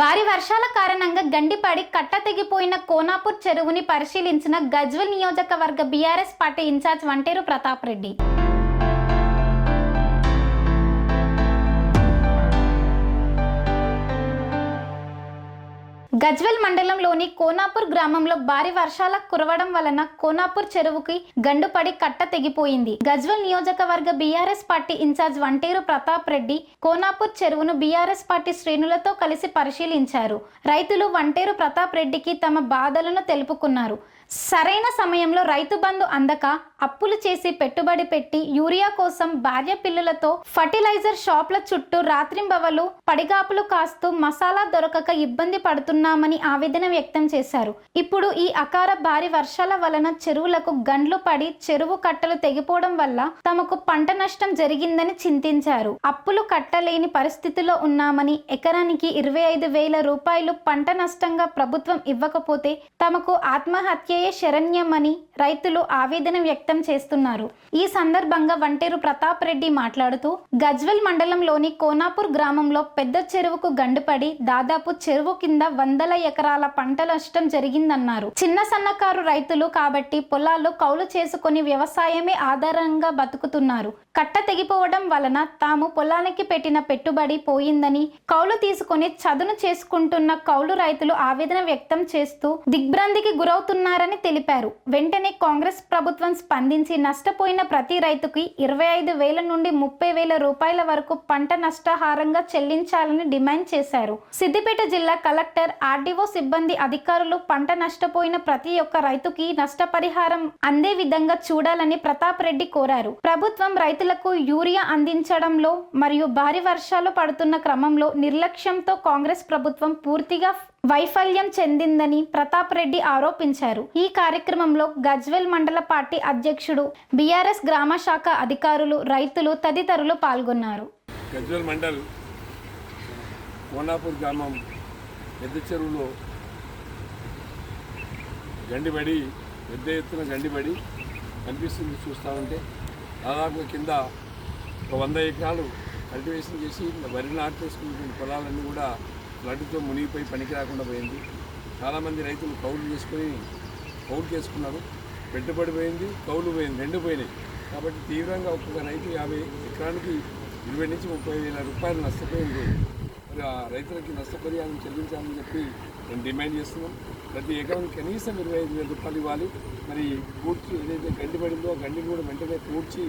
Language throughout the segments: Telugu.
భారీ వర్షాల కారణంగా గండిపడి కట్ట తెగిపోయిన కోనాపూర్ చెరువుని పరిశీలించిన గజ్వల్ నియోజకవర్గ BRS party incharge Vanteru Pratap Reddy. Gajwel మండలంలోని కోనాపూర్ గ్రామంలో భారీ వర్షాల కురవడం వలన కోనాపూర్ చెరువుకి గండుపడి కట్ట తెగిపోయింది. గజ్వెల్ నియోజకవర్గ BRS party incharge Vanteru Pratap Reddy Konapur చెరువును బీఆర్ఎస్ పార్టీ శ్రేణులతో కలిసి పరిశీలించారు. రైతులు వంటేరు ప్రతాప్ రెడ్డికి తమ బాధలను తెలుపుకున్నారు. సరైన సమయంలో రైతు బంధు అందక అప్పులు చేసి పెట్టుబడి పెట్టి యూరియా కోసం భార్య పిల్లలతో ఫర్టిలైజర్ షాప్ల చుట్టూ రాత్రింబవలు పడిగాపులు కాస్తూ మసాలా దొరకక ఇబ్బంది పడుతున్నామని ఆవేదన వ్యక్తం చేశారు. ఇప్పుడు ఈ అకార భారీ వర్షాల వలన చెరువులకు గండ్లు పడి చెరువు కట్టలు తెగిపోవడం వల్ల తమకు పంట నష్టం జరిగిందని చింతించారు. అప్పులు కట్టలేని పరిస్థితిలో ఉన్నామని ఎకరానికి ఇరవై ఐదు వేల రూపాయలు పంట నష్టంగా ప్రభుత్వం ఇవ్వకపోతే తమకు ఆత్మహత్య ఆత్మహత్యయే శరణ్యమని రైతులు ఆవేదన వ్యక్తం చేస్తున్నారు. ఈ సందర్భంగా వంటేరు ప్రతాప్ రెడ్డి మాట్లాడుతూ గజ్వెల్ మండలంలోని కోనాపూర్ గ్రామంలో పెద్ద చెరువుకు గండుపడి దాదాపు చెరువు కింద వందల ఎకరాల పంట నష్టం జరిగిందన్నారు. చిన్న సన్నకారు రైతులు కాబట్టి పొలాలు కౌలు చేసుకొని వ్యవసాయమే ఆధారంగా బతుకుతున్నారు. కట్ట తెగిపోవడం వలన తాము పొలానికి పెట్టిన పెట్టుబడి పోయిందని కౌలు తీసుకొని చదును చేసుకుంటున్న కౌలు రైతులు ఆవేదన వ్యక్తం చేస్తూ దిగ్భ్రాంతికి గురవుతున్నారని తెలిపారు. వెంటనే కాంగ్రెస్ ప్రభుత్వం స్పందించి నష్టపోయిన ప్రతి రైతుకి ఇరవై ఐదు వేల నుండి ముప్పై వేల రూపాయల వరకు పంట నష్టహారంగా చెల్లించాలని డిమాండ్ చేశారు. సిద్దిపేట జిల్లా కలెక్టర్ ఆర్డీఓ సిబ్బంది అధికారులు పంట నష్టపోయిన ప్రతి ఒక్క రైతుకి నష్టపరిహారం అందే విధంగా చూడాలని ప్రతాప్ రెడ్డి కోరారు. ప్రభుత్వం రైతు రైతులకు యూరియా అందించడంలో మరియు భారీ వర్షాలు పడుతున్న క్రమంలో నిర్లక్ష్యంతో కాంగ్రెస్ ప్రభుత్వం పూర్తిగా వైఫల్యం చెందిందని ప్రతాప్ రెడ్డి ఆరోపించారు. ఈ కార్యక్రమంలో గజ్వెల్ మండల పార్టీ అధ్యక్షుడు బీఆర్ఎస్ గ్రామ శాఖ అధికారులు రైతులు తదితరులు పాల్గొన్నారు. గజ్వెల్ మండల్ కోనాపూర్ గ్రామం పెద్ద చెరువులో గండిబడి పెద్ద ఎత్తున గండిబడి కనిపిస్తుంది చూస్తూ ఉంటే. దాదాపు కింద ఒక వంద ఎకరాలు కల్టివేషన్ చేసి వరి నాటేసుకున్నటువంటి పొలాలన్నీ కూడా ఫ్లడ్తో మునిగిపోయి పనికి రాకుండా పోయింది. చాలామంది రైతులు కౌలు చేసుకొని కౌలు చేసుకున్నారు. పెట్టుబడి పోయింది కౌలు పోయింది రెండు పోయినాయి. కాబట్టి తీవ్రంగా ఒక్కొక్క రైతు యాభై ఎకరానికి ఇరవై నుంచి ముప్పై వేల రూపాయలు నష్టపోయింది. రైతులకి నష్టపరిహారం చెల్లించాలని చెప్పి నేను డిమాండ్ చేస్తున్నాం. ప్రతి ఎకరం కనీసం ఇరవై ఐదు వేల రూపాయలు ఇవ్వాలి. మరి పూడ్చి ఏదైతే గండి పడిందో ఆ గండిని కూడా వెంటనే పూడ్చి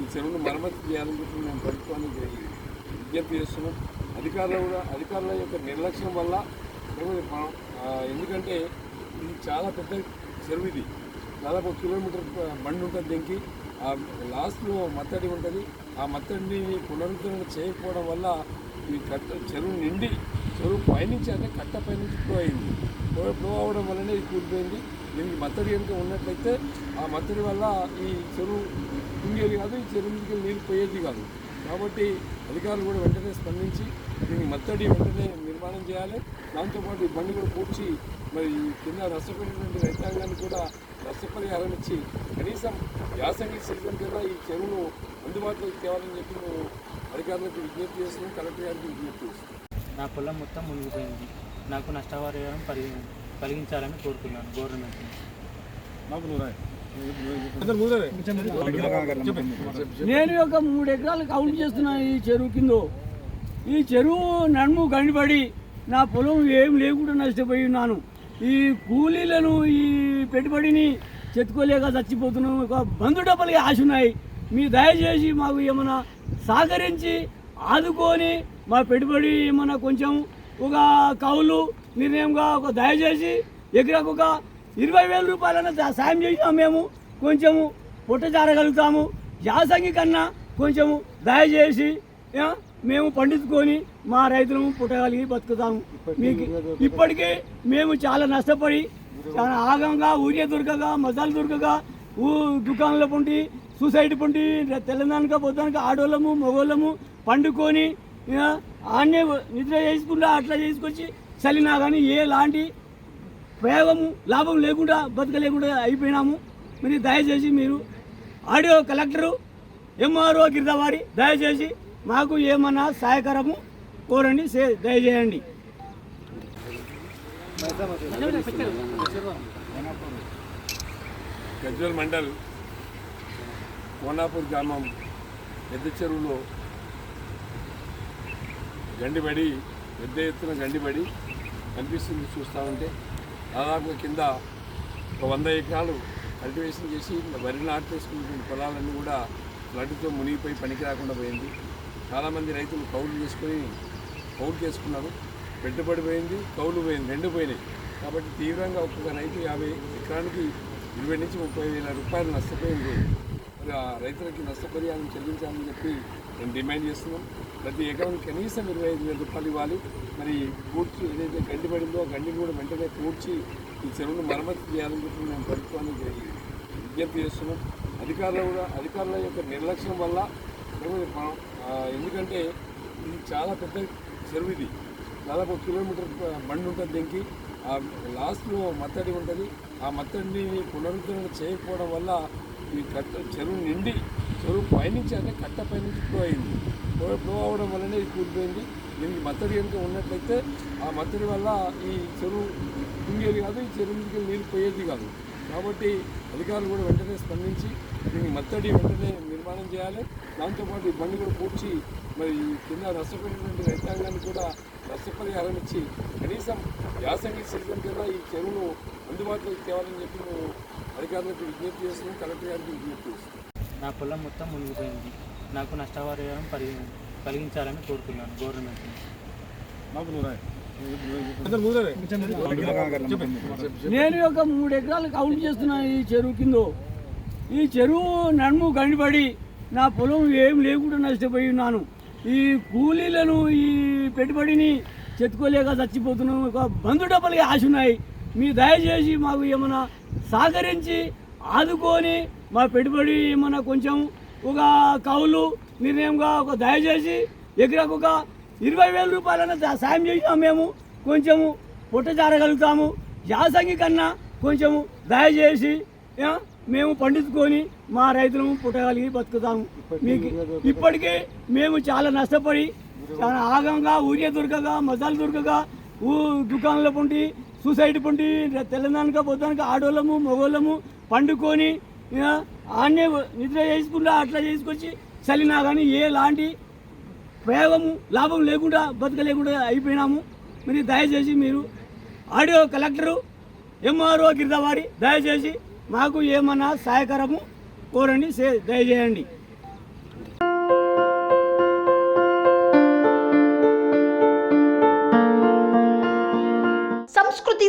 ఈ చెరువును మరమ్మతు చేయాలని చెప్పి మేము ప్రభుత్వానికి విజ్ఞప్తి చేస్తున్నాం. అధికారులు కూడా అధికారుల యొక్క నిర్లక్ష్యం వల్ల ఎందుకంటే ఇది చాలా పెద్ద చెరువు ఇది. దాదాపు ఒక కిలోమీటర్ బండి ఉంటుంది దీనికి. ఆ లాస్ట్లో మత్తడి ఉంటుంది. ఆ మత్తడిని పునరుద్ధరణ చేయకపోవడం వల్ల ఈ కట్ట చెరువు నిండి చెరువు పైనుంచి అంటే కట్ట పైనుంచి ఫ్లో అయింది. ఫ్లో అవ్వడం అవడం వల్లనే ఇది కూలిపోయింది. దీనికి మత్తడి కనుక ఉన్నట్లయితే ఆ మత్తడి వల్ల ఈ చెరువు కుంగేది కాదు ఈ చెరువు నుంచి నీళ్ళు పోయేది కాదు. కాబట్టి అధికారులు కూడా వెంటనే స్పందించి దీనికి మత్తడి వెంటనే నిర్మాణం చేయాలి. దాంతోపాటు ఈ బండి కూడా పూడ్చి మరి ఈ కింద నష్టపోయినటువంటి రైతాంగాన్ని కూడా నష్టపరిహారం ఇచ్చి కనీసం యాసంగి సీజన్ కింద ఈ చెరువును అందుబాటులోకి తేవాలని చెప్పి మేము అధికారులకు విజ్ఞప్తి చేస్తున్నాం కలెక్టర్ గారికి విజ్ఞప్తి చేస్తున్నాం నా పొలం మొత్తం మునిగిపోయింది. నాకు నష్టపరిహారం పరిగి కలిగించాలని కోరుతున్నాను గవర్నమెంట్ నేను ఒక మూడు ఎకరాలు కౌంట్ చేస్తున్నాను ఈ చెరువు కింద. ఈ చెరువు నడుము గండిపడి నా పొలం ఏం లేకుండా నష్టపోయి ఉన్నాను. ఈ కూలీలను ఈ పెట్టుబడిని చెత్తుకోలేక చచ్చిపోతున్నాం ఒక బంధు డబ్బులకి ఆశ ఉన్నాయి. మీరు దయచేసి మాకు ఏమైనా సహకరించి ఆదుకొని మా పెట్టుబడి ఏమైనా కొంచెం ఒక కౌలు నిర్ణయంగా ఒక దయచేసి ఎకరాకు ఒక ఇరవై వేల రూపాయలైనా సాయం చేసినా మేము. కొంచెము పుట్ట జారగలుగుతాము. యాసంగి కన్నా కొంచెము దయచేసి మేము పండించుకొని మా రైతులను పుట్టగలిగి బతుకుతాము. మీకు ఇప్పటికే మేము చాలా నష్టపడి చాలా ఆగంగా ఊరియా దొరకక మసాలా దొరకక ఊ దుకాణంలో పొంటి సూసైడ్ పొంటి తెలంగాణక పొద్దునక ఆడోళ్ళము మగోళ్ళము పండుకొని ఆ, ఆన్నే నిద్ర చేసుకుంటా అట్లా చేసుకొచ్చి చలినా కానీ ఎలాంటి ప్రయోగము లాభం లేకుండా బతకలేకుండా అయిపోయినాము. మరి దయచేసి మీరు ఆడియో కలెక్టరు ఎంఆర్ఓ గిరిదవాడి దయచేసి మాకు ఏమన్నా సహాయకరము కోరండి దయచేయండి. గజ్వల్ మండల్ కోనాపూర్ గ్రామం పెద్ద చెరువులో గండిబడి పెద్ద ఎత్తున గండిబడి కనిపిస్తుంది చూస్తూ ఉంటే. దాదాపు కింద ఒక వంద ఎకరాలు కల్టివేషన్ చేసి వరి నాటు వేసుకున్నటువంటి పొలాలన్నీ కూడా ఫ్లడ్తో మునిగిపోయి పనికి రాకుండా పోయింది. చాలామంది రైతులు కౌలు చేసుకొని కౌలు చేసుకున్నారు. పెట్టుబడి పోయింది కౌలు పోయింది రెండు పోయినాయి. కాబట్టి తీవ్రంగా ఒక్కొక్క రైతు యాభై ఎకరానికి ఇరవై నుంచి ముప్పై వేల రూపాయలు నష్టపోయింది. మరి ఆ రైతులకి నష్టపరిహారం చెల్లించాలని చెప్పి మేము డిమాండ్ చేస్తున్నాం. ప్రతి ఎకరానికి కనీసం ఇరవై ఐదు వేల రూపాయలు ఇవ్వాలి. మరి కూర్చి ఏదైతే గండి పడిందో ఆ గండిని కూడా వెంటనే కూర్చి ఈ చెరువును మరమ్మతు చేయాలని చెప్పి మేము ప్రభుత్వానికి విజ్ఞప్తి చేస్తున్నాం. అధికారులు కూడా అధికారుల యొక్క నిర్లక్ష్యం వల్ల మేము ఎందుకంటే ఇది చాలా పెద్ద చెరువు ఇది. దాదాపు ఒక కిలోమీటర్ బండి ఉంటుంది దీనికి. ఆ లాస్ట్లో మత్తడి ఉంటుంది. ఆ మత్తడిని పునరుద్ధరణ చేయకపోవడం వల్ల ఈ కట్ట చెరువు నిండి చెరువు పైనుంచి అంటే కట్ట పైనుంచి ఫ్లో అయింది. ఫ్లో అవ్వడం అవడం వల్లనే ఇది కూలిపోయింది. దీనికి మత్తడి కనుక ఉన్నట్లయితే ఆ మత్తడి వల్ల ఈ చెరువు కుంగేది కాదు ఈ చెరువు నుంచి నీరు పోయేది కాదు. కాబట్టి అధికారులు కూడా వెంటనే స్పందించి దీనికి మత్తడి వెంటనే నిర్మాణం చేయాలి. దాంతోపాటు ఈ బండి కూడా పూడ్చి మరి ఈ కింద నష్టపోయినటువంటి రైతాంగాన్ని కూడా నష్టపరిహారం ఇచ్చి కనీసం యాసంగి సీజన్ కింద ఈ చెరువును అందుబాటులోకి తేవాలని చెప్పి మేము అధికారులకు విజ్ఞప్తి చేస్తున్నాం. కలెక్టర్ గారికి విజ్ఞప్తి చేస్తున్నాం. నా పొలం మొత్తం మునిగిపోయింది. నాకు నష్టపరిహారం పరి కలిగించాలని కోరుతున్నాను గవర్నమెంట్ని నేను ఒక మూడు ఎకరాలు కౌంట్ చేస్తున్నా ఈ చెరువు కింద. ఈ చెరువు నడుము గండిపడి నా పొలం ఏం లేకుండా నష్టపోయి ఉన్నాను. ఈ కూలీలను ఈ పెట్టుబడిని చెత్తుకోలేక చచ్చిపోతున్నాను ఒక బంధు డబ్బులకి ఆశ ఉన్నాయి. మీ దయచేసి మాకు ఏమైనా సహకరించి ఆదుకొని మా పెట్టుబడి ఏమైనా కొంచెం ఒక కౌలు నిర్ణయంగా ఒక దయచేసి ఎకరాకు ఒక ఇరవై వేల రూపాయలన్నా సాయం చేసినాం మేము. కొంచెము పుట్ట జారగలుగుతాము. యాసంగి కన్నా కొంచెము దయచేసి మేము పండించుకొని మా రైతులము పుట్టగలిగి బతుకుతాము. మీకు ఇప్పటికే మేము చాలా నష్టపడి చాలా ఆగంగా ఊరియ దొరకగా మసాలు దొరకగా ఊ దుకాణంలో పొంటి సూసైడ్ పొంటి తెలంగాణగా పొద్దానికి ఆడోళ్ళము మగోళ్ళము పండుకొని ఆ, ఆడనే నిద్ర చేసుకుంటా అట్లా చేసుకొచ్చి చలినా కానీ ఎలాంటి ప్రయోగము లాభం లేకుండా బతకలేకుండా అయిపోయినాము. మీరు దయచేసి మీరు ఆడియో కలెక్టరు ఎంఆర్ఓ గిరిదవారి దయచేసి మాకు ఏమన్నా సహాయకరము కోరండి దయచేయండి. సంస్కృతి